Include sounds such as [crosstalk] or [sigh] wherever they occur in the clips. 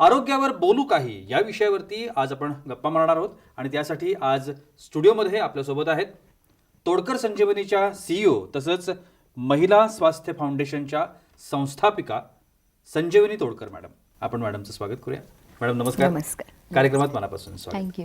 आरोग्यावर बोलू काही या विषयावरती आज आपण गप्पा मारणार आहोत आणि त्यासाठी आज स्टुडिओमध्ये आपल्यासोबत आहेत तोडकर संजीवनीच्या सीईओ तसंच महिला स्वास्थ्य फाउंडेशनच्या संस्थापिका संजीवनी तोडकर मॅडम. आपण मॅडमचं स्वागत करूया. मॅडम नमस्कार. नमस्कार. कार्यक्रमात मनापासून स्वागत.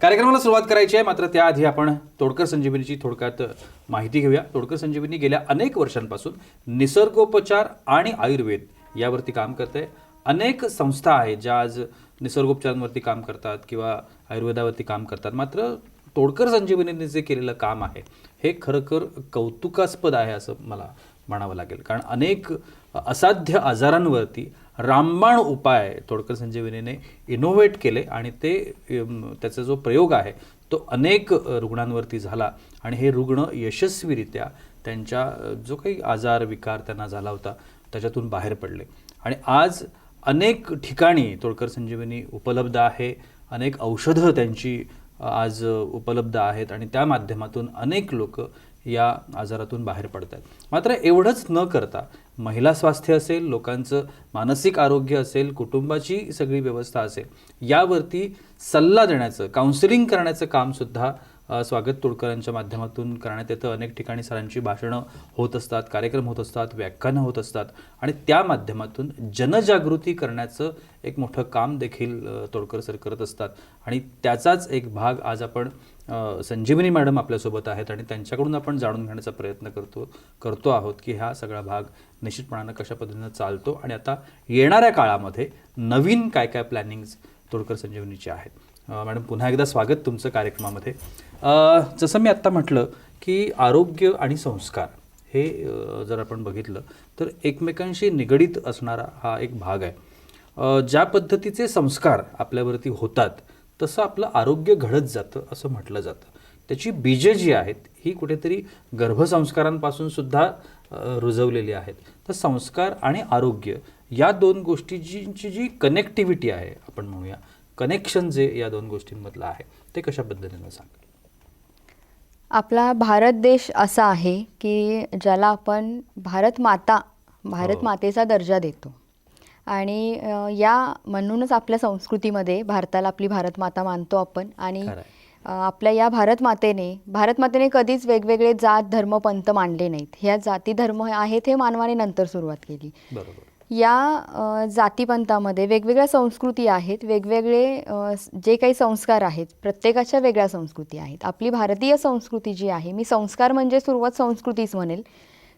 कार्यक्रमाला सुरुवात करायची आहे. मात्र त्याआधी आपण तोडकर संजीवनीची थोडक्यात माहिती घेऊया. तोडकर संजीवनी गेल्या अनेक वर्षांपासून निसर्गोपचार आणि आयुर्वेद यावरती काम करते अनेक संस्था आहेत ज्या आज निसर्गोपचारांवरती काम करतात किंवा आयुर्वेदावरती काम करतात. मात्र तोडकर संजीवनीने जे केलेलं काम आहे हे खरोखर कौतुकास्पद आहे असं मला म्हणावं लागेल. कारण अनेक असाध्य आजारांवरती रामबाण उपाय तोडकर संजीवनीने इनोव्हेट केले आणि ते त्याचा जो प्रयोग आहे तो अनेक रुग्णांवरती झाला आणि हे रुग्ण यशस्वीरित्या त्यांच्या जो काही आजार विकार त्यांना झाला होता त्याच्यातून बाहेर पडले. आणि आज अनेक ठिकाणी तोडकर संजीवनी उपलब्ध आहे. अनेक औषधं त्यांची आज उपलब्ध आहेत आणि त्या माध्यमातून अनेक लोक या आजारातून बाहेर पडत आहेत मात्र एवढंच न करता महिला स्वास्थ्य असेल लोकांचं मानसिक आरोग्य असेल कुटुंबाची सगळी व्यवस्था असेल यावरती सल्ला देण्याचं काउन्सिलिंग करण्याचं कामसुद्धा स्वागत तोडकरांच्या माध्यमातून करण्यात येतं. अनेक ठिकाणी सरांची भाषणं होत असतात कार्यक्रम होत असतात व्याख्यानं होत असतात. आणि त्या माध्यमातून जनजागृती करण्याचं एक मोठं काम देखील तोडकर सर करत असतात. आणि त्याचाच एक भाग आज आपण संजीवनी मॅडम आपल्यासोबत आहेत आणि त्यांच्याकडून आपण जाणून घेण्याचा प्रयत्न करतो करतो आहोत की हा सगळा भाग निश्चितपणानं कशा पद्धतीनं चालतो आणि आता येणाऱ्या काळामध्ये नवीन काय काय प्लॅनिंग्स तोडकर संजीवनीचे आहेत. मॅडम पुन्हा एकदा स्वागत तुमचं कार्यक्रमामध्ये. जसं मी आत्ता म्हटलं की आरोग्य आणि संस्कार हे जर आपण बघितलं तर एकमेकांशी निगडीत असणारा हा एक भाग आहे. ज्या पद्धतीचे संस्कार आपल्यावरती होतात तसं आपलं आरोग्य घडत जातं असं म्हटलं जातं. त्याची बीजे जी आहेत ही कुठेतरी गर्भसंस्कारांपासून सुद्धा रुजवलेली आहेत. तर संस्कार आणि आरोग्य या दोन गोष्टीची जी कनेक्टिव्हिटी आहे आपण म्हणूया. कनेक्शन जे या दोन गोष्टींमधलं आहे ते कशा पद्धतीनं सांगा आपला भारत देश असा आहे की ज्याला आपण भारत माता भारत हो. मातेचा दर्जा देतो. आणि या म्हणूनच आपल्या संस्कृतीमध्ये भारताला आपली भारत माता मानतो आपण. आणि आपल्या या भारत मातेने भारत मातेने कधीच वेगवेगळे जात धर्म पंथ मांडले नाहीत. ह्या जाती धर्म आहेत हे मानवाने नंतर सुरुवात केली. बरोबर. या जातीपंथामध्ये वेगवेगळ्या संस्कृती आहेत वेगवेगळे जे काही संस्कार आहेत प्रत्येकाच्या वेगळ्या संस्कृती आहेत. आपली भारतीय संस्कृती जी आहे मी संस्कार म्हणजे सुरुवात संस्कृतीच म्हणेल.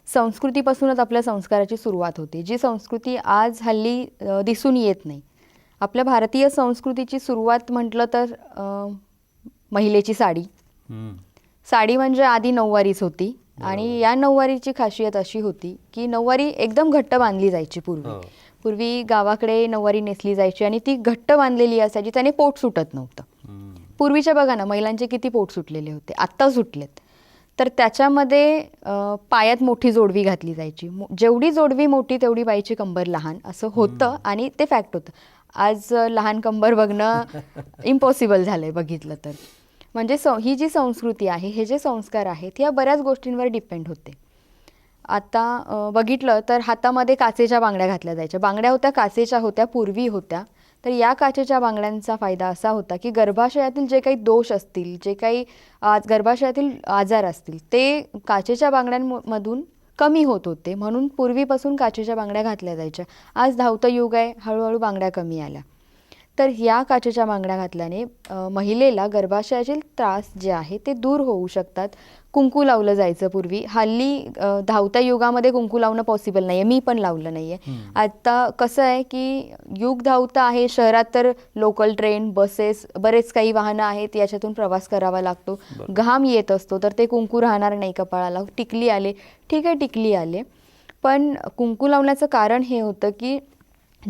संस्कृतीपासूनच आपल्या संस्काराची सुरुवात होते. जी संस्कृती आज हल्ली दिसून येत नाही. आपल्या भारतीय संस्कृतीची सुरुवात म्हटलं तर महिलेची साडी. साडी म्हणजे आधी नऊवारीच होती. आणि या नऊवारीची खासियत अशी होती की नऊवारी एकदम घट्ट बांधली जायची पूर्वी. हो. पूर्वी गावाकडे नऊवारी नेसली जायची आणि ती घट्ट बांधलेली असायची त्याने पोट सुटत नव्हतं. पूर्वीच्या बघा ना महिलांचे किती पोट सुटलेले होते आत्ता सुटलेत. तर त्याच्यामध्ये पायात मोठी जोडवी घातली जायची. जेवढी जोडवी मोठी तेवढी बाईची कंबर लहान असं होतं आणि ते फॅक्ट होतं. आज लहान कंबर बघणं [laughs] इम्पॉसिबल झालंय बघितलं तर. म्हणजे स ही जी संस्कृती आहे हे जे संस्कार आहेत या बऱ्याच गोष्टींवर डिपेंड होते. आता बघितलं तर हातामध्ये काचेच्या बांगड्या घातल्या जायच्या. बांगड्या होत्या काचेच्या होत्या पूर्वी होत्या. तर या काचेच्या बांगड्यांचा फायदा असा होता की गर्भाशयातील जे काही दोष असतील जे काही आज गर्भाशयातील आजार असतील ते काचेच्या बांगड्यांमधून कमी होत होते. म्हणून पूर्वीपासून काचेच्या बांगड्या घातल्या जायच्या. आज धावतं युग आहे हळूहळू बांगड्या कमी आल्या. तर या काचेच्या बांगड्या घातल्याने महिलेला गर्भाशयातील त्रास जे आहे ते दूर होऊ शकतात. कुंकू लावलं जायचं पूर्वी. हल्ली धावत्या युगामध्ये कुंकू लावणं पॉसिबल नाही आहे मी पण लावलं नाही आहे. आता कसं आहे की युग धावतं आहे. शहरात तर लोकल ट्रेन बसेस बरेच काही वाहनं आहेत. याच्यातून प्रवास करावा लागतो. घाम येत असतो. तर ते कुंकू राहणार नाही कपाळाला. टिकली आले. ठीक आहे टिकली आले. पण कुंकू लावण्याचं कारण हे होतं की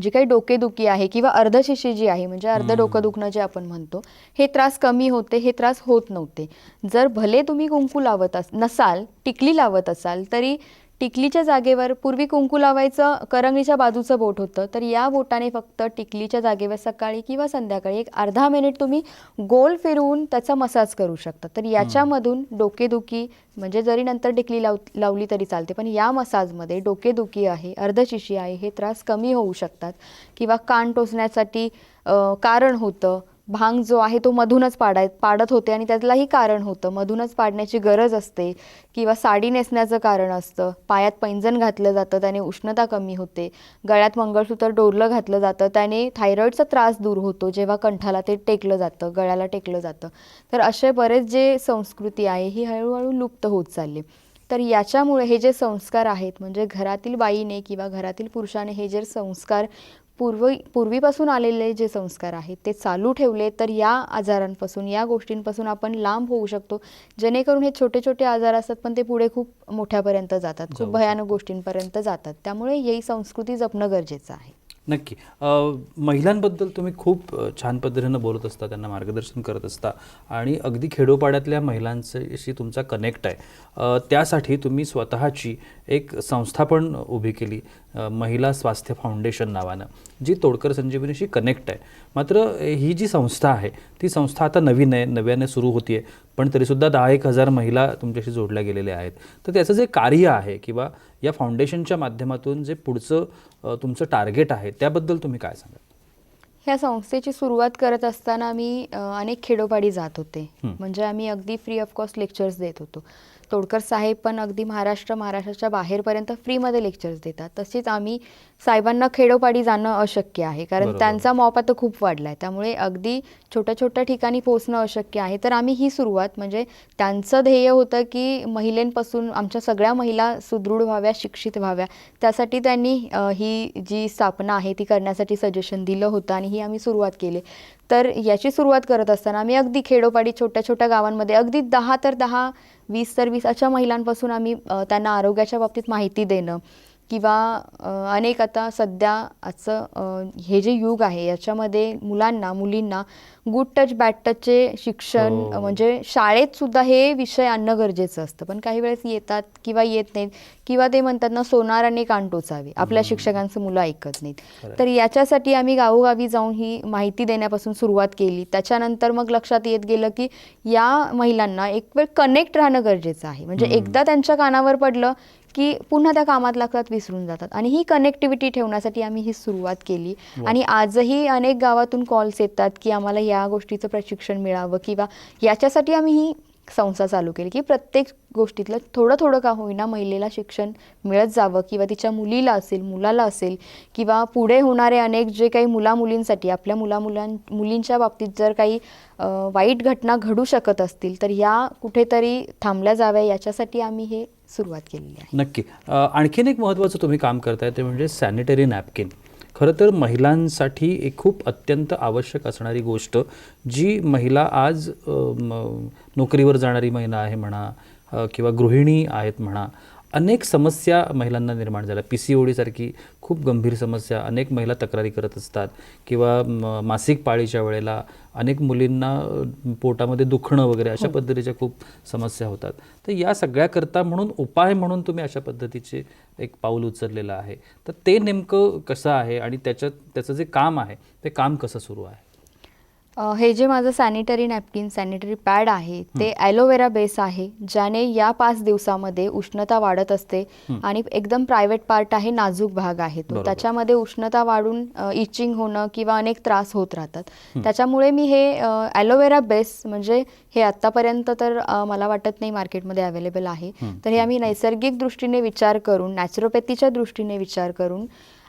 जी काही डोकेदुखी आहे किंवा अर्धशिशी जी आहे म्हणजे अर्ध. डोकं दुखणं जे आपण म्हणतो हे त्रास कमी होते हे त्रास होत नव्हते जर भले तुम्ही कुंकू लावत अस नसाल टिकली लावत असाल तरी टिकलीच्या जागेवर पूर्वी कुंकू लावायचं करंगीच्या बाजूचं बोट होतं. तर या बोटाने फक्त टिकलीच्या जागेवर सकाळी किंवा संध्याकाळी एक अर्धा मिनिट तुम्ही गोल फिरवून त्याचा मसाज करू शकता. तर याच्यामधून डोकेदुखी म्हणजे जरी नंतर टिकली लाव लावली तरी चालते पण या मसाजमध्ये डोकेदुखी आहे अर्धशिशी आहे हे त्रास कमी होऊ शकतात किंवा कान टोचण्यासाठी कारण होतं. भांग जो आहे तो मधूनच पाडाय पाडत होते आणि त्यातलाही कारण होतं. मधूनच पाडण्याची गरज असते किंवा साडी नेसण्याचं कारण असतं. पायात पैंजण घातलं जातं त्याने उष्णता कमी होते. गळ्यात मंगळसूत्र डोरलं घातलं जातं त्याने थायरॉईडचा त्रास दूर होतो जेव्हा कंठाला ते टेकलं जातं गळ्याला टेकलं जातं. तर असे बरेच जे संस्कृती आहे ही हळूहळू लुप्त होत चालली. तर याच्यामुळे हे जे संस्कार आहेत म्हणजे घरातील बाईने किंवा घरातील पुरुषाने हे जे संस्कार पूर्व पूर्वीपासून आलेले जे संस्कार आहेत ते चालू ठेवले तर या आजारांपासून या गोष्टींपासून आपण लांब होऊ शकतो. जेणेकरून हे छोटे छोटे आजार असतात पण ते पुढे खूप मोठ्यापर्यंत जातात खूप भयानक गोष्टींपर्यंत जातात. त्यामुळे ही संस्कृती जपणं गरजेचं आहे. नक्की. महिलांबद्दल तुम्ही खूप छान पद्धतीनं बोलत असता त्यांना मार्गदर्शन करत असता आणि अगदी खेडोपाड्यातल्या महिलांशी तुमचा कनेक्ट आहे. त्यासाठी तुम्ही स्वतःची एक संस्था पण उभी केली महिला स्वास्थ्य फाउंडेशन नावानं जी तोडकर संजीवनीशी कनेक्ट आहे. मात्र ही जी संस्था आहे ती संस्था आता नवीन आहे नव्याने सुरू होती आहे पण तरीसुद्धा दहा एक हजार महिला तुमच्याशी जोडल्या गेलेल्या आहेत. तर त्याचं जे कार्य आहे किंवा या फाउंडेशनच्या माध्यमातून जे पुढचं तुमचं टार्गेट आहे त्याबद्दल तुम्ही काय सांगाल? ह्या संस्थेची सुरुवात करत असताना आम्ही अनेक खेडोपाडी जात होते. म्हणजे आम्ही अगदी फ्री ऑफ कॉस्ट लेक्चर्स देत होतो. तोडकर साहेब पण अगदी महाराष्ट्र महाराष्ट्राच्या बाहेरपर्यंत फ्रीमध्ये लेक्चर्स देतात. तसेच आम्ही साहेबांना खेडोपाडी जाणं अशक्य आहे. कारण बरोबर. त्यांचा मॉप आता खूप वाढला आहे त्यामुळे अगदी छोट्या छोट्या ठिकाणी पोहोचणं अशक्य आहे. तर आम्ही ही सुरुवात म्हणजे त्यांचं ध्येय होतं की महिलांपासून आमच्या सगळ्या महिला सुदृढ व्हाव्या शिक्षित व्हाव्या. त्यासाठी त्यांनी अ, ही जी स्थापना आहे ती करण्यासाठी सजेशन दिलं होतं आणि ही आम्ही सुरुवात केली. तर याची सुरुवात करत असताना आम्ही अगदी खेडोपाडी छोट्या छोट्या गावांमध्ये अगदी दहा तर दहा वीस तर वीस अशा महिलांपासून आम्ही अ, त्यांना आरोग्याच्या बाबतीत माहिती देणं किंवा अनेक आता सध्या आजचं हे जे युग आहे याच्यामध्ये मुलांना मुलींना गुड टच बॅड टचचे शिक्षण हो. म्हणजे शाळेत सुद्धा हे विषय आणणं गरजेचं असतं पण काही वेळेस येतात किंवा येत नाहीत किंवा ते म्हणतात ना सोनार आणि कान टोचावे आपल्या शिक्षकांचं मुलं ऐकत नाहीत. तर याच्यासाठी आम्ही गावोगावी जाऊन ही माहिती देण्यापासून सुरुवात केली त्याच्यानंतर मग लक्षात येत गेलं की या महिलांना एक वेळ कनेक्ट राहणं गरजेचं आहे म्हणजे. एकदा त्यांच्या कानावर पडलं की पुन्हा त्या कामात लागतात विसरून जातात. आणि ही कनेक्टिव्हिटी ठेवण्यासाठी आम्ही ही सुरुवात केली. आणि आजही अनेक गावातून कॉल्स येतात की आम्हाला या गोष्टीचं प्रशिक्षण मिळावं किंवा याच्यासाठी आम्ही ही संस्था चालू केली की प्रत्येक गोष्टीतलं थोडं थोडं का होईना महिलेला शिक्षण मिळत जावं किंवा तिच्या मुलीला असेल मुलाला असेल किंवा पुढे होणारे अनेक जे काही मुला मुलींसाठी आपल्या मुला मुलां मुलींच्या बाबतीत जर काही वाईट घटना घडू शकत असतील तर या कुठेतरी थांबल्या जाव्या. याच्यासाठी आम्ही हे सुरुवात केलेली आहे. नक्की. आणखीन एक महत्त्वाचं तुम्ही काम करताय ते म्हणजे सॅनिटरी नॅपकिन खरं तर महिलांसाठी एक खूप अत्यंत आवश्यक असणारी गोष्ट जी महिला आज नोकरीवर जाणारी महिला आहे म्हणा किंवा गृहिणी आहेत म्हणा अनेक समस्या महिलांना निर्माण झाल्या. पी सी ओडीसारखी खूप गंभीर समस्या अनेक महिला तक्रारी करत असतात किंवा म, मासिक पाळीच्या वेळेला अनेक मुलींना पोटामध्ये दुखणं वगैरे अशा पद्धतीच्या खूप समस्या होतात. तर या सगळ्याकरता म्हणून उपाय म्हणून तुम्ही अशा पद्धतीचे एक पाऊल उचललेलं आहे. तर ते नेमकं कसं आहे आणि त्याच्यात त्याचं जे काम आहे ते काम कसं सुरू आहे? हे जे माझं सॅनिटरी नॅपकिन सॅनिटरी पॅड आहे ते ॲलोवेरा बेस आहे ज्याने या पाच दिवसामध्ये उष्णता वाढत असते. आणि एकदम प्रायव्हेट पार्ट आहे नाजूक भाग आहे तो. त्याच्यामध्ये उष्णता वाढून इचिंग होणं किंवा अनेक त्रास होत राहतात त्याच्यामुळे मी हे ॲलोवेरा बेस म्हणजे हे आत्तापर्यंत तर मला वाटत नाही मार्केटमध्ये अवेलेबल आहे. तर हे आम्ही नैसर्गिक दृष्टीने विचार करून नॅचरोपॅथीच्या दृष्टीने विचार करून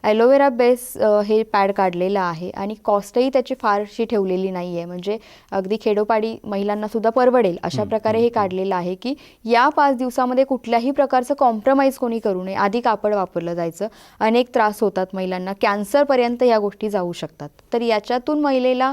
ॲलोवेरा बेस हे पॅड काढलेलं आहे आणि कॉस्टही त्याची फारशी ठेवलेली नाही आहे म्हणजे अगदी खेडोपाडी महिलांना सुद्धा परवडेल अशा प्रकारे हे काढलेलं आहे की या पाच दिवसामध्ये कुठल्याही प्रकारचं कॉम्प्रोमाइज कोणी करू नये. आधी कापड वापरलं जायचं. अनेक त्रास होतात महिलांना. कॅन्सरपर्यंत या गोष्टी जाऊ शकतात. तर याच्यातून महिलेला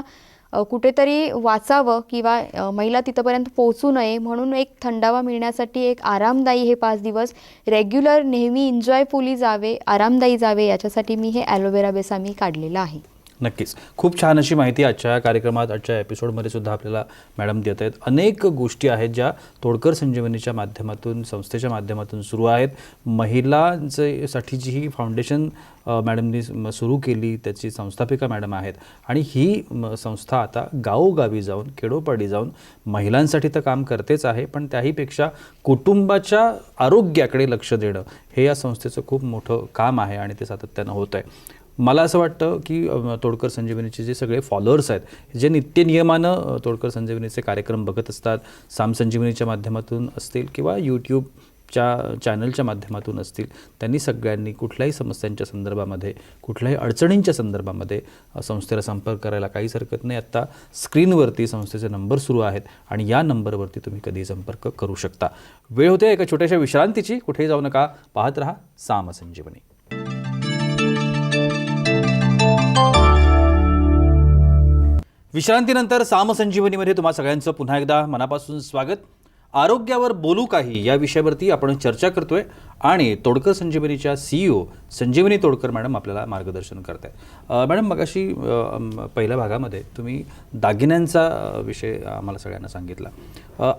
कुठेतरी वाचावं किंवा महिला तिथंपर्यंत पोहोचू नये म्हणून एक थंडावा मिळण्यासाठी एक आरामदायी हे पाच दिवस रेग्युलर नेहमी एन्जॉयफुली जावे आरामदायी जावे याच्यासाठी मी हे ॲलोवेरा बेसामी काढलेलं आहे. नक्कीच. खूप छान अशी माहिती आजच्या कार्यक्रमात आजच्या एपिसोडमध्ये सुद्धा आपल्याला मॅडम देत आहेत. अनेक गोष्टी आहेत ज्या तोडकर संजीवनीच्या माध्यमातून संस्थेच्या माध्यमातून सुरू आहेत. महिलांचे साठी जी ही फाउंडेशन मॅडमनी सुरू केली त्याची संस्थापिका मॅडम आहेत. आणि ही संस्था आता गावोगावी जाऊन खेडोपाडी जाऊन महिलांसाठी तर काम करतेच आहे पण त्याहीपेक्षा कुटुंबाच्या आरोग्याकडे लक्ष देणं हे या संस्थेचं खूप मोठं काम आहे आणि ते सातत्यानं होत आहे मला असं वाटतं की तोडकर संजीवनीचे जे सगळे फॉलोअर्स आहेत जे नित्य नियमानं तोडकर संजीवनीचे कार्यक्रम बघत असतात साम संजीवनीच्या माध्यमातून असतील किंवा यूट्यूबच्या चॅनलच्या माध्यमातून असतील त्यांनी सगळ्यांनी कुठल्याही समस्यांच्या संदर्भामध्ये कुठल्याही अडचणींच्या संदर्भामध्ये संस्थेला संपर्क करायला काहीच हरकत नाही. आत्ता स्क्रीनवरती संस्थेचे नंबर सुरू आहेत आणि या नंबरवरती तुम्ही कधीही संपर्क करू शकता. वेळ होते एका छोट्याशा विश्रांतीची कुठेही जाऊ नका पाहत राहा साम संजीवनी विश्रांतीनंतर सामसंजीवनीमध्ये तुम्हा सगळ्यांचं पुन्हा एकदा मनापासून स्वागत. आरोग्यावर बोलू काही या विषयावरती आपण चर्चा करतोय आणि तोडकर संजीवनीच्या सीईओ संजीवनी तोडकर मॅडम आपल्याला मार्गदर्शन करत आहे मॅडम मगाशी पहिल्या भागामध्ये तुम्ही दागिन्यांचा विषय आम्हाला सगळ्यांना सांगितला.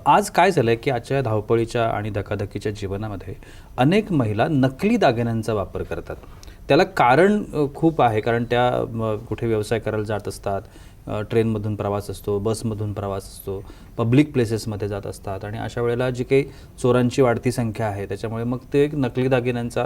आज काय झालं आहे की आजच्या धावपळीच्या आणि धकाधकीच्या जीवनामध्ये अनेक महिला नकली दागिन्यांचा वापर करतात. त्याला कारण खूप आहे. कारण त्या कुठे व्यवसाय करायला जात असतात ट्रेनमधून प्रवास असतो बसमधून प्रवास असतो पब्लिक प्लेसेसमध्ये जात असतात आणि अशा वेळेला जी काही चोरांची वाढती संख्या आहे त्याच्यामुळे मग ते एक नकली दागिन्यांचा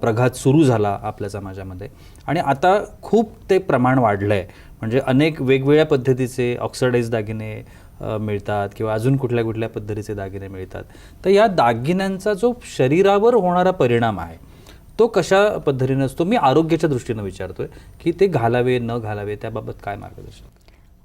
प्रघात सुरू झाला आपल्या समाजामध्ये. आणि आता खूप ते प्रमाण वाढलं आहे म्हणजे अनेक वेगवेगळ्या पद्धतीचे ऑक्सिडाईज दागिने मिळतात किंवा अजून कुठल्या कुठल्या पद्धतीचे दागिने मिळतात. तर या दागिन्यांचा जो शरीरावर होणारा परिणाम आहे तो कशा पद्धतीने असतो? मी आरोग्याच्या दृष्टीनं विचारतोय की ते घालावे न घालावे त्याबाबत काय मार्गदर्शन?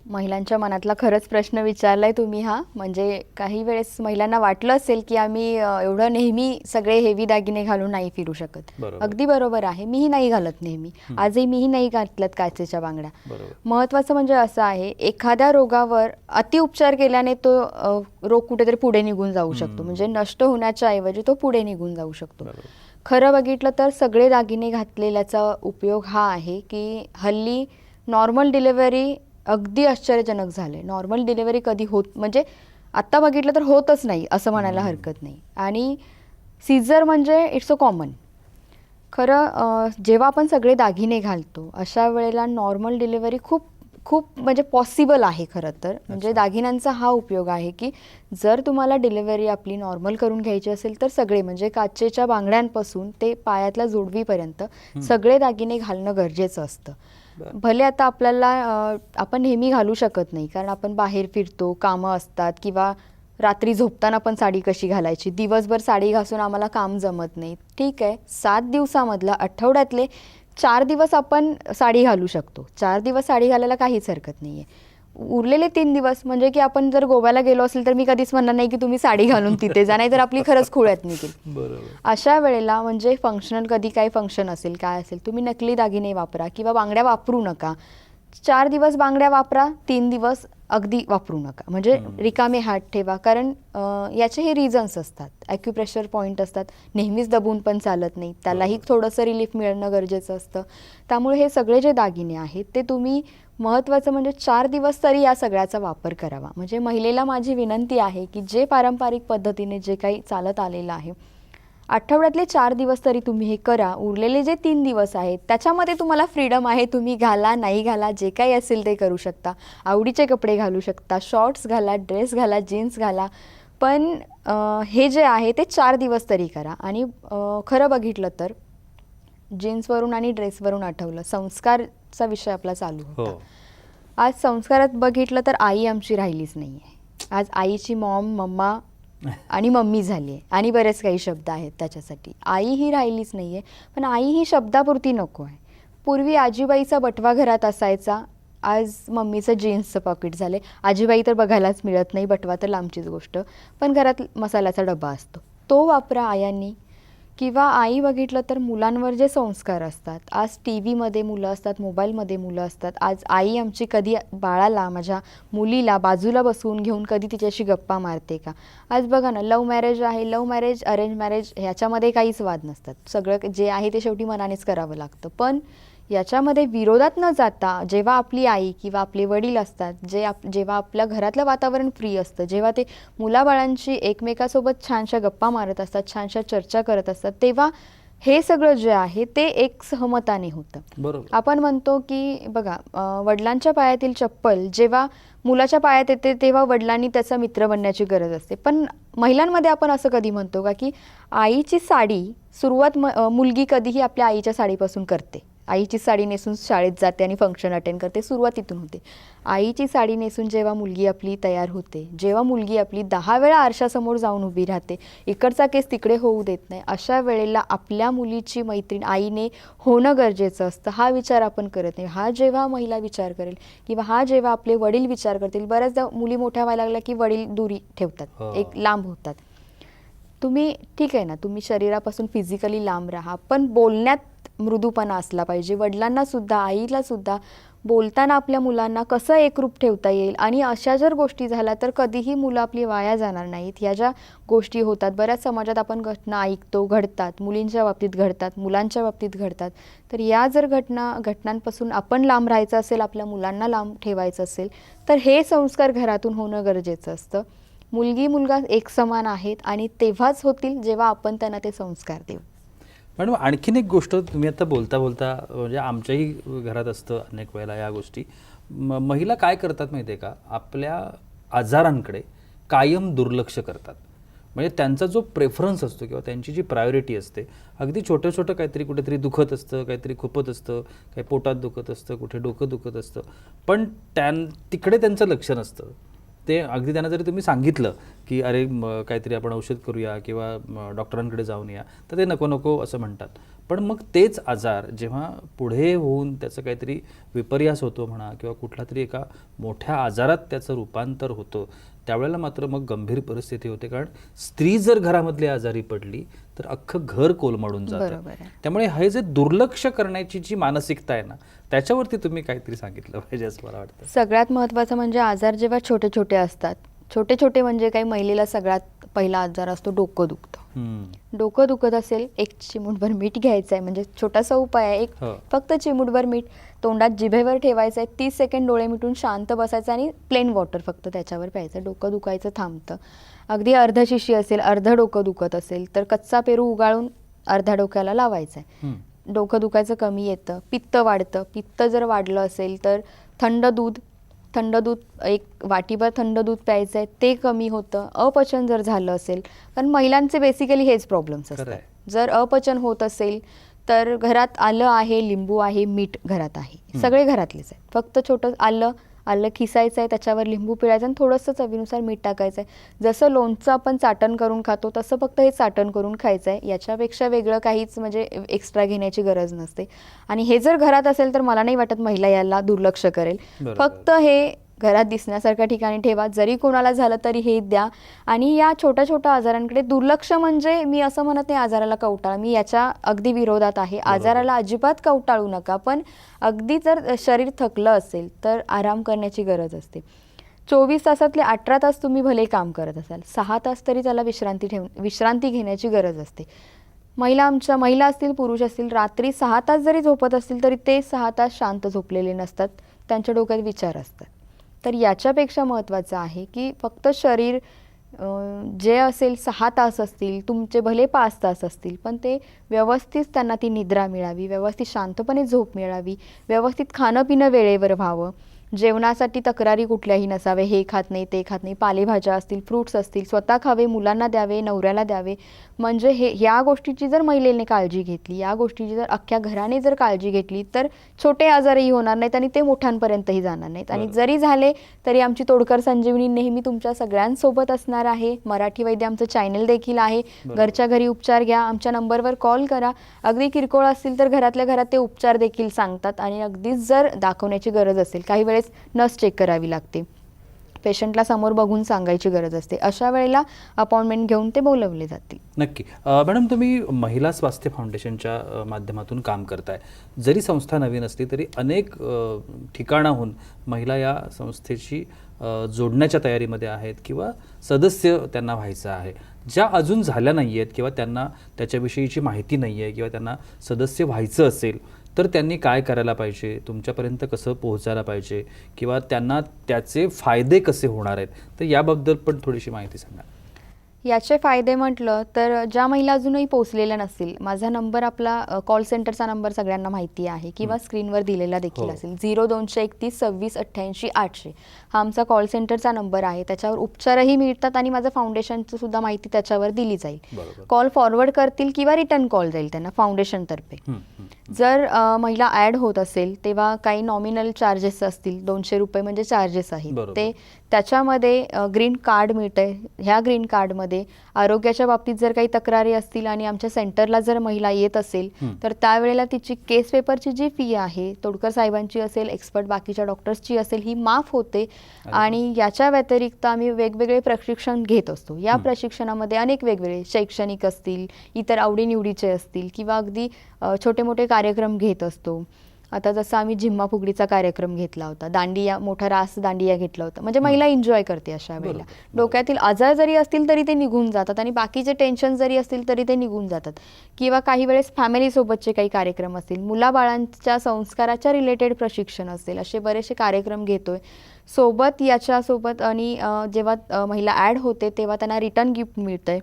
महिलांच्या मनातला खरंच प्रश्न विचारलाय तुम्ही हा. म्हणजे काही वेळेस महिलांना वाटलं असेल की आम्ही एवढं नेहमी सगळे हेवी दागिने घालून नाही फिरू शकत. अगदी बरोबर आहे. मीही नाही घालत नेहमी. आजही मीही नाही घातल्यात काचेच्या बांगड्या. बरोबर. महत्वाचं म्हणजे असं आहे एखाद्या रोगावर अतिउपचार केल्याने तो रोग कुठेतरी पुढे निघून जाऊ शकतो. म्हणजे नष्ट होण्याच्या ऐवजी तो पुढे निघून जाऊ शकतो. खरं बघितलं तर सगळे दागिने घातलेल्याचा उपयोग हा आहे की हल्ली नॉर्मल डिलिव्हरी अगदी आश्चर्यजनक झाले. नॉर्मल डिलिव्हरी कधी होत म्हणजे आत्ता बघितलं तर होतच नाही असं म्हणायला हरकत नाही. आणि सीझर म्हणजे इट्स अ कॉमन खरं जेव्हा आपण सगळे दागिने घालतो अशा वेळेला नॉर्मल डिलिव्हरी खूप खूप म्हणजे पॉसिबल आहे खरं तर. म्हणजे दागिन्यांचा हा उपयोग आहे की जर तुम्हाला डिलिव्हरी आपली नॉर्मल करून घ्यायची असेल तर सगळे म्हणजे काचेच्या बांगड्यांपासून ते पायातल्या जोडवीपर्यंत सगळे दागिने घालणं गरजेचं असतं. भले आता आपल्याला आपण नेहमी घालू शकत नाही कारण आपण बाहेर फिरतो कामं असतात किंवा रात्री झोपताना पण साडी कशी घालायची? दिवसभर साडी घासून आम्हाला काम जमत नाही. ठीक आहे सात दिवसामधला आठवड्यातले चार दिवस आपण साडी घालू शकतो. चार दिवस साडी घालायला काहीच हरकत नाही आहे उरलेले तीन दिवस म्हणजे की आपण जर गोव्याला गेलो असेल तर मी कधीच म्हणणार नाही की तुम्ही साडी घालून तिथे जा नाही तर आपली खरंच खुळ्यात निघेल अशा वेळेला म्हणजे फंक्शनल कधी काही फंक्शन असेल काय असेल तुम्ही नकली दागिने वापरा किंवा बांगड्या वापरू नका. चार दिवस बांगड्या वापरा तीन दिवस अगदी वापरू नका. म्हणजे रिकामे हात ठेवा. कारण याचे हे रिझन्स असतात. ॲक्युप्रेशर पॉईंट असतात. नेहमीच दबून पण चालत नाही. त्यालाही थोडंसं रिलीफ मिळणं गरजेचं असतं. त्यामुळे हे सगळे जे दागिने आहेत ते तुम्ही महत्त्वाचं म्हणजे चार दिवस तरी या सगळ्याचा वापर करावा. म्हणजे महिलेला माझी विनंती आहे की जे पारंपरिक पद्धतीने जे काही चालत आलेलं आहे आठवड्यातले चार दिवस तरी तुम्ही हे करा. उरलेले जे तीन दिवस आहेत त्याच्यामध्ये तुम्हाला फ्रीडम आहे तुम्ही घाला नाही घाला जे काही असेल ते करू शकता. आवडीचे कपडे घालू शकता शॉर्ट्स घाला ड्रेस घाला जीन्स घाला. पण हे जे आहे ते चार दिवस तरी करा. आणि खरं बघितलं तर जीन्सवरून आणि ड्रेसवरून आठवलं संस्कारचा विषय आपला चालू हो. होता आज संस्कारात बघितलं तर आई आमची राहिलीच नाही आहे आज आईची मॉम मम्मा [laughs] आणि मम्मी झाली आहे. आणि बरेच काही शब्द आहेत त्याच्यासाठी. आई ही राहिलीच नाही आहे पण आई ही शब्दापुरती नको आहे. पूर्वी आजीबाईचा बटवा घरात असायचा आज मम्मीचं जीन्सचं पॉकेट झाले आजीबाई तर बघायलाच मिळत नाही बटवा तर लांबचीच गोष्ट पण घरात मसाल्याचा डबा असतो. तो वापरा आयांनी. किंवा आई बघितलं तर मुलांवर जे संस्कार असतात आज टी व्हीमध्ये मुलं असतात मोबाईलमध्ये मुलं असतात आज आई आमची कधी बाळाला माझ्या मुलीला बाजूला बसवून घेऊन कधी तिच्याशी गप्पा मारते का? आज बघा ना लव्ह मॅरेज आहे लव्ह मॅरेज अरेंज मॅरेज ह्याच्यामध्ये काहीच वाद नसतात. सगळं जे आहे ते शेवटी मनानेच करावं लागतं. पण याच्यामध्ये विरोधात न जाता जेव्हा आपली आई किंवा आपले वडील असतात जे आप जेव्हा आपल्या घरातलं वातावरण फ्री असतं जेव्हा ते मुलाबाळांशी एकमेकासोबत छानशा गप्पा मारत असतात छानशा चर्चा करत असतात तेव्हा हे सगळं जे आहे ते एक सहमताने होतं. बरोबर. आपण म्हणतो की बघा वडिलांच्या पायातील चप्पल जेव्हा मुलाच्या पायात येते तेव्हा वडिलांनी त्याचा मित्र बनण्याची गरज असते. पण महिलांमध्ये आपण असं कधी म्हणतो का की आईची साडी सुरुवात मुलगी कधीही आपल्या आईच्या साडीपासून करते. आईची साडी नेसून शाळेत जाते आणि फंक्शन अटेंड करते. सुरुवात इथून होते. आईची साडी नेसून जेव्हा मुलगी आपली तयार होते जेव्हा मुलगी आपली दहा वेळा आरशासमोर जाऊन उभी राहते इकडचा केस तिकडे होऊ देत नाही अशा वेळेला आपल्या मुलीची मैत्रीण आईने होणं गरजेचं असतं. हा विचार आपण करत नाही. हा जेव्हा महिला विचार करेल किंवा हा जेव्हा आपले वडील विचार करतील बऱ्याचदा मुली मोठ्या व्हायला लागल्या की वडील दुरी ठेवतात हो. एक लांब होतात. तुम्ही ठीक आहे ना तुम्ही शरीरापासून फिजिकली लांब राहा पण बोलण्यात मृदूपणा असला पाहिजे. वडिलांना सुद्धा आईला सुद्धा बोलताना आपल्या मुलांना कसं एकरूप ठेवता येईल आणि अशा जर गोष्टी झाल्या तर कधीही मुलं आपली वाया जाणार नाहीत. ह्या ज्या गोष्टी होतात बऱ्याच समाजात आपण घटना ऐकतो घडतात मुलींच्या बाबतीत घडतात मुलांच्या बाबतीत घडतात. तर या जर घटना घटनांपासून आपण लांब राहायचं असेल आपल्या मुलांना लांब ठेवायचं असेल तर हे संस्कार घरातून होणं गरजेचं असतं. मुलगी मुलगा एक समान आहेत आणि तेव्हाच होतील जेव्हा आपण त्यांना ते संस्कार देऊ. मॅडम आणखीन एक गोष्ट तुम्ही आता बोलता बोलता म्हणजे आमच्याही घरात असतं अनेक वेळेला या गोष्टी. म महिला काय करतात माहिती आहे का? आपल्या आजारांकडे कायम दुर्लक्ष करतात. म्हणजे त्यांचा जो प्रेफरन्स असतो किंवा त्यांची जी प्रायोरिटी असते अगदी छोटं छोटं काहीतरी कुठेतरी दुखत असतं काहीतरी खुपत असतं काही पोटात दुखत असतं कुठे डोकं दुखत असतं. पण त्यां तिकडे त्यांचं लक्ष नसतं. ते अगदी त्यांना जरी तुम्ही सांगितलं की अरे काहीतरी आपण औषध करूया किंवा डॉक्टरांकडे जाऊन या तर ते नको नको असं म्हणतात. पण मग तेच आजार जेव्हा पुढे होऊन त्याचं काहीतरी विपर्यास होतो म्हणा किंवा कुठला तरी एका मोठ्या आजारात त्याचं रूपांतर होतं त्यावेळेला मात्र मग गंभीर परिस्थिती होते कारण स्त्री जर घरामधली आजारी पडली तर अख्खं घर कोलमडून जातं. त्यामुळे हे जे दुर्लक्ष करण्याची जी मानसिकता आहे ना त्याच्यावरती तुम्ही काहीतरी सांगितलं पाहिजे असं मला वाटतं सगळ्यात महत्त्वाचं म्हणजे आजार जेव्हा छोटे छोटे असतात छोटे छोटे म्हणजे काही महिलेला सगळ्यात पहिला आजार असतो डोकं दुखतं. डोकं दुखत असेल एक चिमूटभर मीठ घ्यायचं आहे म्हणजे छोटासा उपाय आहे एक हो. फक्त चिमूटभर मीठ तोंडात जिभेवर ठेवायचं आहे तीस सेकंड डोळे मिटून शांत बसायचं आणि प्लेन वॉटर फक्त त्याच्यावर प्यायचं डोकं दुखायचं थांबतं अगदी अर्ध शिशी असेल अर्ध डोकं दुखत असेल तर कच्चा पेरू उगाळून अर्ध्या डोक्याला लावायचा आहे. डोकं दुखायचं कमी येतं पित्त वाढतं पित्त जर वाढलं असेल तर थंड दूध थंड दूध एक वाटीभर थंड दूध प्यायचं आहे ते कमी होतं. अपचन जर झालं असेल कारण महिलांचे बेसिकली हेच प्रॉब्लेम्स असतात. जर अपचन होत असेल तर घरात आलं आहे लिंबू आहे मीठ घरात आहे. सगळे घरातलेच आहे फक्त छोटं आलं आलं खिसायचं आहे त्याच्यावर लिंबू पिळायचं आणि थोडंसं चवीनुसार मीठ टाकायचं आहे. जसं लोणचं आपण चाटण करून खातो तसं फक्त हे चाटण करून खायचं आहे. याच्यापेक्षा वेगळं काहीच म्हणजे एक्स्ट्रा घेण्याची गरज नसते. आणि हे जर घरात असेल तर मला नाही वाटत महिला याला दुर्लक्ष करेल. फक्त हे घरात दिसण्यासारख्या ठिकाणी ठेवा. जरी कोणाला झालं तरी हे द्या. आणि या छोट्या छोट्या आजारांकडे दुर्लक्ष म्हणजे मी असं म्हणत नाही आजाराला कवटाळ. मी याच्या अगदी विरोधात आहे. आजाराला अजिबात कवटाळू नका. पण अगदी जर शरीर थकलं असेल तर आराम करण्याची गरज असते. चोवीस तासातले अठरा तास तुम्ही भले काम करत असाल. सहा तास तरी त्याला विश्रांती ठेव विश्रांती घेण्याची गरज असते. महिला आमच्या महिला असतील पुरुष असतील रात्री सहा तास जरी झोपत असतील तरी ते सहा तास शांत झोपलेले नसतात. त्यांच्या डोक्यात विचार असतात. तर याच्यापेक्षा महत्त्वाचं आहे की फक्त शरीर जे असेल सहा तास असतील तुमचे भले पाच तास असतील पण ते व्यवस्थित त्यांना ती निद्रा मिळावी व्यवस्थित शांतपणे झोप मिळावी व्यवस्थित खाणं पिणं वेळेवर व्हावं. जेवणासाठी तक्रारी कुठल्याही नसावे हे खात नाही ते खात नाही पालेभाज्या असतील फ्रूट्स असतील स्वतः खावे मुलांना द्यावे नवऱ्याला द्यावे म्हणजे हे या गोष्टीची जर महिलेने काळजी घेतली या गोष्टीची जर अख्ख्या घराने जर काळजी घेतली तर छोटे आजारही होणार नाहीत आणि ते मोठ्यांपर्यंतही जाणार नाहीत. आणि. जरी झाले तरी आमची तोडकर संजीवनी नेहमी तुमच्या सगळ्यांसोबत असणार आहे. मराठी वैद्य आमचं चॅनल देखील आहे. घरच्या घरी उपचार घ्या. आमच्या नंबरवर कॉल करा. अगदी किरकोळ असतील तर घरातल्या घरात ते उपचार देखील सांगतात आणि अगदीच जर दाखवण्याची गरज असेल काही वेळेस नस चेक करावी लागते. पेशंटला समोर बघून सांगायची गरज असते. अशा वेळेला अपॉइंटमेंट घेऊन ते बोलवले जातील. नक्की. मॅडम तुम्ही महिला स्वास्थ्य फाउंडेशनच्या माध्यमातून काम करताय. जरी संस्था नवीन असली तरी अनेक ठिकाणाहून महिला या संस्थेशी जोडण्याच्या तयारीमध्ये आहेत किंवा सदस्य त्यांना व्हायचं आहे. ज्या अजून झाल्या नाही आहेत किंवा त्यांना त्याच्याविषयीची माहिती नाही आहे किंवा त्यांना सदस्य व्हायचं असेल तर त्यांनी काय करायला पाहिजे? तुमच्यापर्यंत कसं पोहोचायला पाहिजे? किंवा त्यांना त्याचे फायदे कसे होणार आहेत? तर याबद्दल पण थोडीशी माहिती सांगा. याचे फायदे म्हटलं तर ज्या महिला अजूनही पोचलेल्या नसतील माझा नंबर आपला कॉल सेंटरचा नंबर सगळ्यांना माहिती आहे किंवा स्क्रीनवर दिलेला देखील हो. असेल. झिरो दोनशे एकतीस सव्वीस अठ्ठ्याऐंशी आठशे. हा आमचा कॉल सेंटरचा नंबर आहे. त्याच्यावर उपचारही मिळतात आणि माझं फाउंडेशनचं सुद्धा माहिती त्याच्यावर दिली जाईल. कॉल फॉरवर्ड करतील किंवा रिटर्न कॉल जाईल त्यांना फाउंडेशनतर्फे. जर महिला ॲड होत असेल तेव्हा काही नॉमिनल चार्जेस असतील. दोनशे रुपये म्हणजे चार्जेस आहेत. ते त्याच्यामध्ये ग्रीन कार्ड मिळतंय ह्या ग्रीन कार्डमध्ये आरोग्याच्या बाबतीत जर काही तक्रारी असतील आणि आमच्या सेंटरला जर महिला येत असेल. तर त्यावेळेला तिची केस पेपरची जी फी आहे तोडकर साहेबांची असेल एक्सपर्ट बाकीच्या डॉक्टर्सची असेल ही माफ होते. आणि याच्या व्यतिरिक्त आम्ही वेगवेगळे प्रशिक्षण घेत असतो या. प्रशिक्षणामध्ये अनेक वेगवेगळे शैक्षणिक असतील इतर आवडीनिवडीचे असतील किंवा अगदी छोटे मोठे कार्यक्रम घेत असतो आता जसं आम्ही झिम्मा फुगडीचा कार्यक्रम घेतला होता दांडिया मोठा रास दांडिया घेतला होता. म्हणजे महिला एन्जॉय करते अशा वेळेला. डोक्यातील आजार जरी असतील तरी ते निघून जातात आणि बाकीचे टेन्शन जरी असतील तरी ते निघून जातात. किंवा काही वेळेस फॅमिलीसोबतचे काही कार्यक्रम असतील मुलाबाळांच्या संस्काराच्या रिलेटेड प्रशिक्षण असेल असे बरेचसे कार्यक्रम घेतोय. सोबत याच्यासोबत आणि जेव्हा महिला ॲड होते तेव्हा त्यांना रिटर्न गिफ्ट मिळतंय.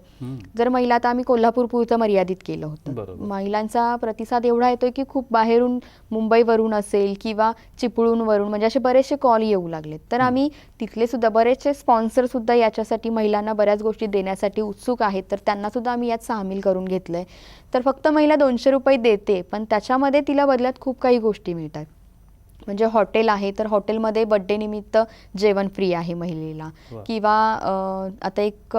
जर महिला आता आम्ही कोल्हापूर पुरतं मर्यादित केलं होतं. महिलांचा प्रतिसाद एवढा येतोय की खूप बाहेरून मुंबईवरून असेल किंवा चिपळूणवरून म्हणजे असे बरेचसे कॉल येऊ लागलेत. तर आम्ही तिथले सुद्धा बरेचसे स्पॉन्सर सुद्धा याच्यासाठी महिलांना बऱ्याच गोष्टी देण्यासाठी उत्सुक आहेत. तर त्यांना सुद्धा आम्ही यात सामील करून घेतलंय. तर फक्त महिला दोनशे रुपये देते पण त्याच्यामध्ये तिला बदल्यात खूप काही गोष्टी मिळतात. म्हणजे हॉटेल आहे तर हॉटेलमध्ये बड्डे निमित्त जेवण फ्री आहे महिलेला. किंवा आता एक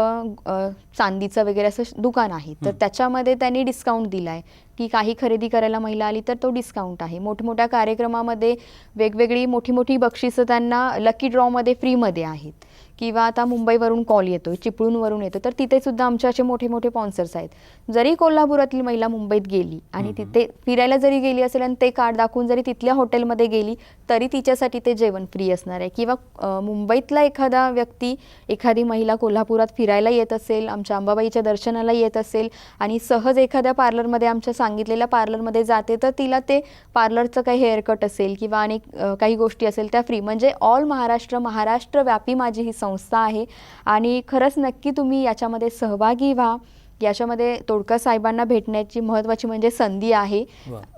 चांदीचं वगैरे असं दुकान आहे. तर. त्याच्यामध्ये त्यांनी डिस्काउंट दिला आहे की काही खरेदी करायला महिला आली तर तो डिस्काउंट आहे. मोठमोठ्या कार्यक्रमामध्ये वेगवेगळी मोठी मोठी बक्षिसं त्यांना लकी ड्रॉमध्ये फ्रीमध्ये आहेत. किंवा आता मुंबईवरून कॉल येतो चिपळूणवरून येतो तर तिथे सुद्धा आमचे असे मोठे मोठे स्पॉन्सर्स आहेत. जरी कोल्हापुरातली महिला मुंबईत गेली आणि. तिथे फिरायला जरी गेली असेल आणि ते कार्ड दाखवून जरी तिथल्या हॉटेलमध्ये गेली तरी तिच्यासाठी ते जेवण फ्री असणार आहे. किंवा मुंबईतला एखादा व्यक्ती एखादी महिला कोल्हापुरात फिरायला येत असेल आमच्या अंबाबाईच्या दर्शनाला येत असेल आणि सहज एखाद्या पार्लरमध्ये आमच्या सांगितलेल्या पार्लरमध्ये जाते तर तिला ते पार्लरचं काही हेअरकट असेल किंवा अनेक काही गोष्टी असेल त्या फ्री म्हणजे ऑल महाराष्ट्र महाराष्ट्र व्यापी माझी ही संस्था आहे. आणि खरंच नक्की तुम्ही याच्यामध्ये सहभागी व्हा. याच्यामध्ये तोडकर साहेबांना भेटण्याची महत्त्वाची म्हणजे संधी आहे.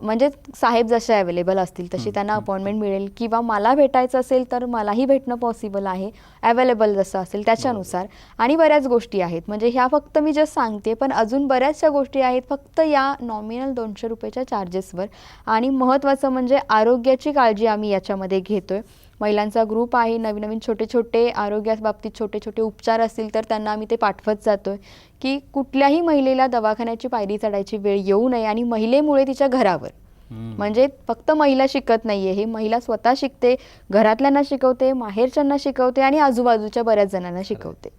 म्हणजे साहेब जसे अवेलेबल असतील तशी त्यांना अपॉइंटमेंट मिळेल. किंवा मला भेटायचं असेल तर मलाही भेटणं पॉसिबल आहे. अवेलेबल जसं असेल त्याच्यानुसार. आणि बऱ्याच गोष्टी आहेत. म्हणजे ह्या फक्त मी जस्ट सांगते पण अजून बऱ्याचशा गोष्टी आहेत. फक्त या नॉमिनल दोनशे रुपयाच्या चार्जेसवर आणि महत्त्वाचं म्हणजे आरोग्याची काळजी आम्ही याच्यामध्ये घेतोय. महिलांचा ग्रुप आहे नवीन नवीन छोटे छोटे आरोग्याबाबतीत छोटे छोटे उपचार असतील तर त्यांना आम्ही ते पाठवत जातोय की कुठल्याही महिलेला दवाखान्याची पायरी चढायची वेळ येऊ नये आणि महिलेमुळे तिच्या घरावर. म्हणजे फक्त महिला शिकत नाहीये हे महिला स्वतः शिकते घरातल्यांना शिकवते माहेरच्यांना शिकवते आणि आजूबाजूच्या बऱ्याच जणांना शिकवते.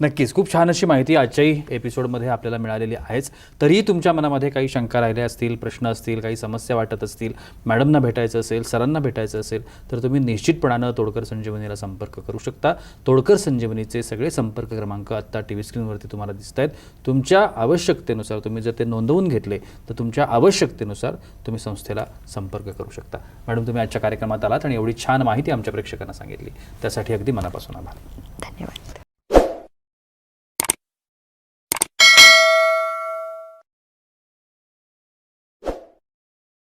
नक्कीच. खूप छान अशी माहिती आजच्याही एपिसोडमध्ये आपल्याला मिळालेली आहेच. तरीही तुमच्या मनामध्ये काही शंका राहिल्या असतील प्रश्न असतील काही समस्या वाटत असतील मॅडमना भेटायचं असेल सरांना भेटायचं असेल तर तुम्ही निश्चितपणानं तोडकर संजीवनीला संपर्क करू शकता. तोडकर संजीवनीचे सगळे संपर्क क्रमांक आत्ता टी व्ही स्क्रीनवरती तुम्हाला दिसत आहेत. तुमच्या आवश्यकतेनुसार तुम्ही जर ते नोंदवून घेतले तर तुमच्या आवश्यकतेनुसार तुम्ही संस्थेला संपर्क करू शकता. मॅडम तुम्ही आजच्या कार्यक्रमात आलात आणि एवढी छान माहिती आमच्या प्रेक्षकांना सांगितली. त्यासाठी अगदी मनापासून आभार. धन्यवाद.